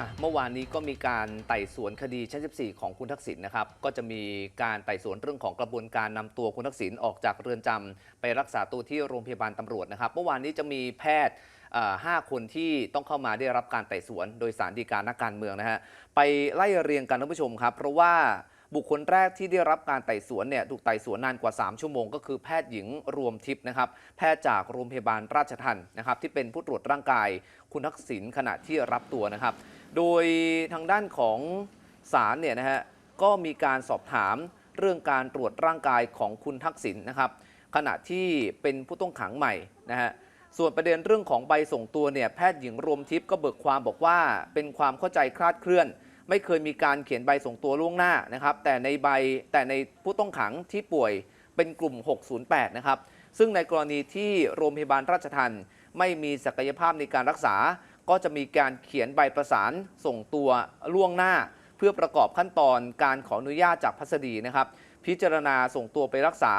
อะเมื่อวานนี้ก็มีการไต่สวนคดีชั้น 14 ของคุณทักษิณนะครับ ก็จะมีการไต่สวนเรื่องของกระบวนการนำตัวคุณทักษิณออกจากเรือนจำไปรักษาตัวที่โรงพยาบาลตำรวจนะครับ เมื่อวานนี้จะมีแพทย์อ่าห้าคนที่ต้องเข้ามาได้รับการไต่สวน โดยสารดีการนักการเมืองนะฮะไปไล่เรียงกันท่านผู้ชมครับ เพราะว่า บุคคลแรกที่ได้รับการไต่สวนเนี่ยถูกไต่สวนนานกว่า 3 ชั่วโมง ก็คือแพทย์หญิงรวมทิพย์นะครับ แพทย์จากโรงพยาบาลราชทันนะครับที่เป็นผู้ตรวจร่างกายคุณทักษิณขณะที่รับตัวนะครับ โดยทางด้านของศาลเนี่ยนะฮะก็มีการสอบถามเรื่องการตรวจร่างกายของคุณทักษิณนะครับ ขณะที่เป็นผู้ต้องขังใหม่นะฮะส่วนประเด็นเรื่องของใบส่งตัวเนี่ยแพทย์หญิงรวมทิพย์ก็เบิกความบอกว่าเป็นความเข้าใจคลาดเคลื่อน ไม่เคยมีการเขียนใบส่งตัวล่วงหน้านะครับ แต่ในใบแต่ในผู้ต้องขังที่ป่วยเป็นกลุ่ม 608 นะครับ ซึ่งในกรณีที่โรงพยาบาลราชทันไม่มีศักยภาพในการรักษา ก็จะมีการเขียนใบประสานส่งตัวล่วงหน้า เพื่อประกอบขั้นตอนการขออนุญาตจากพัสดีนะครับ พิจารณาส่งตัวไปรักษา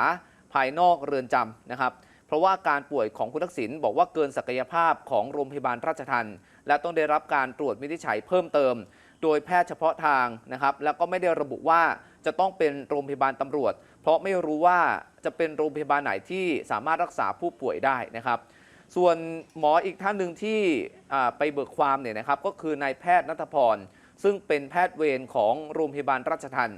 ภายนอกเรือนจำนะครับ เพราะว่าการป่วยของคุณทักษิณบอกว่าเกินศักยภาพของโรงพยาบาลราชทันและต้องได้รับการตรวจวินิจฉัยเพิ่มเติม โดยแพทย์เฉพาะทางนะครับ แล้วก็ไม่ได้ระบุว่าจะต้องเป็นโรงพยาบาลตำรวจ เพราะไม่รู้ว่าจะเป็นโรงพยาบาลไหนที่สามารถรักษาผู้ป่วยได้นะครับ ส่วนหมออีกท่านหนึ่งที่ไปเบิกความเนี่ยนะครับ ก็คือนายแพทย์นัทพร ซึ่งเป็นแพทย์เวรของโรงพยาบาลราชทัน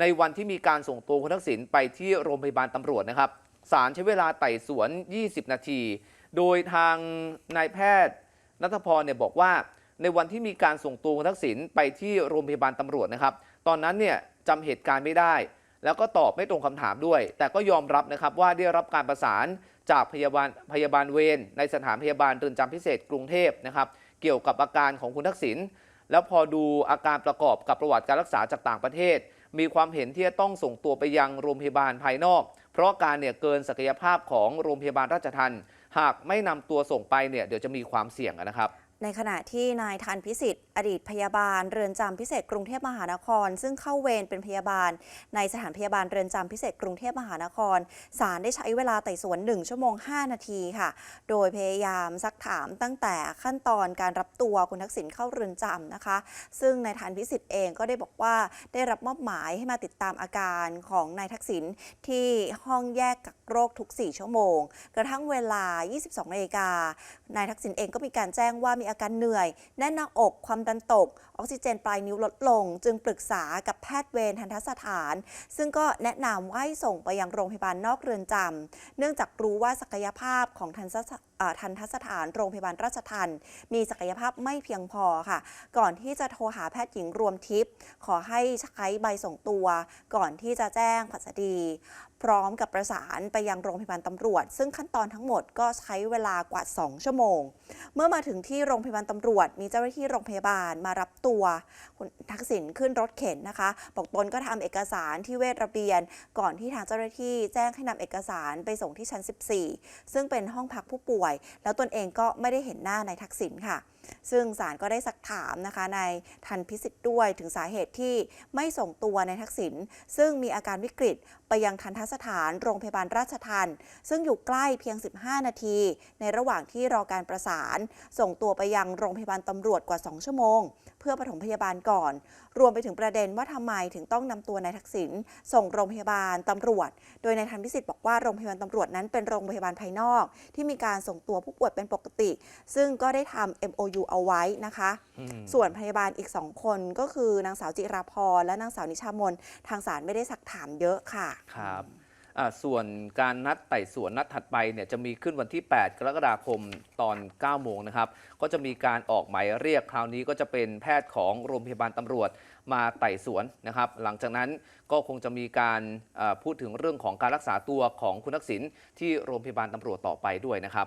ในวันที่มีการส่งตัวคุณทักษิณไปที่โรงพยาบาลตำรวจนะครับศาลใช้เวลาไต่สวน 20 นาที โดยทางนายแพทย์นัทพรเนี่ยบอกว่า ในวันที่มีการส่งตัวคุณทักษิณไปที่โรงพยาบาลตำรวจนะครับ ตอนนั้นเนี่ยจำเหตุการณ์ไม่ได้ แล้วก็ตอบไม่ตรงคำถามด้วย แต่ก็ยอมรับนะครับว่าได้รับการประสานจากพยาบาลพยาบาลเวรในสถานพยาบาลเรือนจำพิเศษกรุงเทพนะครับ เกี่ยวกับอาการของคุณทักษิณแล้วพอดูอาการประกอบกับประวัติการรักษาจากต่างประเทศ มีความเห็นที่จะต้องส่งตัวไปยังโรงพยาบาลภายนอก เพราะการเนี่ยเกินศักยภาพของโรงพยาบาลราชทันหากไม่นำตัวส่งไปเนี่ยเดี๋ยวจะมีความเสี่ยงนะครับ ในขณะที่นายทันพิสิทธิ์ อดีตพยาบาลเรือนจำพิเศษกรุงเทพมหานคร ซึ่งเข้าเวรเป็นพยาบาล ในสถานพยาบาลเรือนจำพิเศษกรุงเทพมหานครศาลได้ใช้เวลาไต่สวน 1 ชั่วโมง 5 นาทีค่ะ โดยพยายามซักถามตั้งแต่ขั้นตอนการรับตัวคุณทักษิณเข้าเรือนจำนะคะ ซึ่งนายทันพิสิทธิ์เองก็ได้บอกว่าได้รับมอบหมายให้มาติดตามอาการของนายทักษิณที่ห้องแยกกักโรคทุก 4 ชั่วโมง กระทั่งเวลา 22นาฬิกานายทักษิณเองก็มีการแจ้งว่ามีอาการเหนื่อย แน่นหน้าอกความดันตก ออกซิเจนปลายนิ้วลดลง จึงปรึกษากับแพทย์เวรทันทสถาน ซึ่งก็แนะนำว่าให้ส่งไปยังโรงพยาบาลนอกเรือนจำเนื่องจากรู้ว่าศักยภาพของทันทสเอ่อ ทันทสถานโรงพยาบาลราชทันมีศักยภาพไม่เพียงพอค่ะ ก่อนที่จะโทรหาแพทย์หญิงรวมทิพย์ขอให้ใช้ใบส่งตัว ก่อนที่จะแจ้งผัสดี พร้อมกับประสานไปยังโรงพยาบาลตำรวจ ซึ่งขั้นตอนทั้งหมดก็ใช้เวลากว่า 2 ชั่วโมง เมื่อมาถึงที่โรงพยาบาลตำรวจ มีเจ้าหน้าที่โรงพยาบาลมารับตัว คุณทักษิณขึ้นรถเข็นนะคะ บอกตนก็ทำเอกสารที่เวชระเบียน ก่อนที่ทางเจ้าหน้าที่แจ้งให้นำเอกสารไปส่งที่ชั้น 14 ซึ่งเป็นห้องพักผู้ป่วยแล้วตนเองก็ไม่ได้เห็นหน้านายทักษิณค่ะ ซึ่งศาลก็ได้สักถามนะคะนายทันพิสิทธิ์ด้วยถึงสาเหตุที่ไม่ส่งตัวนายทักษิณซึ่งมีอาการวิกฤตไปยังทันทสถานโรงพยาบาลราชทันซึ่งอยู่ใกล้เพียง 15 นาที ในระหว่างที่รอการประสาน ส่งตัวไปยังโรงพยาบาลตำรวจกว่า 2 ชั่วโมง เพื่อปฐมพยาบาลก่อน รวมไปถึงประเด็นว่าทำไมถึงต้องนำตัวนายทักษิณส่งโรงพยาบาลตำรวจ โดยนายทันพิสิทธิ์บอกว่าโรงพยาบาลตำรวจนั้นเป็นโรงพยาบาลภายนอก ที่มีการส่งตัวผู้ป่วยเป็นปกติ ซึ่งก็ได้ทำ MOU เอาไว้นะคะอืมส่วนพยาบาลอีก2คนก็คือนางสาวจิราพรและนางสาวนิชามน ทางศาลไม่ได้สักถามเยอะค่ะ ครับอ่าส่วนการนัดไต่สวนนัดถัดไปเนี่ยจะมีขึ้นวันที่ 8 กรกฎาคมตอน 9 โมงนะครับ ก็จะมีการออกหมายเรียกคราวนี้ก็จะเป็นแพทย์ของโรงพยาบาลตำรวจมาไต่สวนนะครับ หลังจากนั้นก็คงจะมีการอ่าพูดถึงเรื่องของการรักษาตัวของคุณทักษิณที่โรงพยาบาลตำรวจต่อไปด้วยนะครับ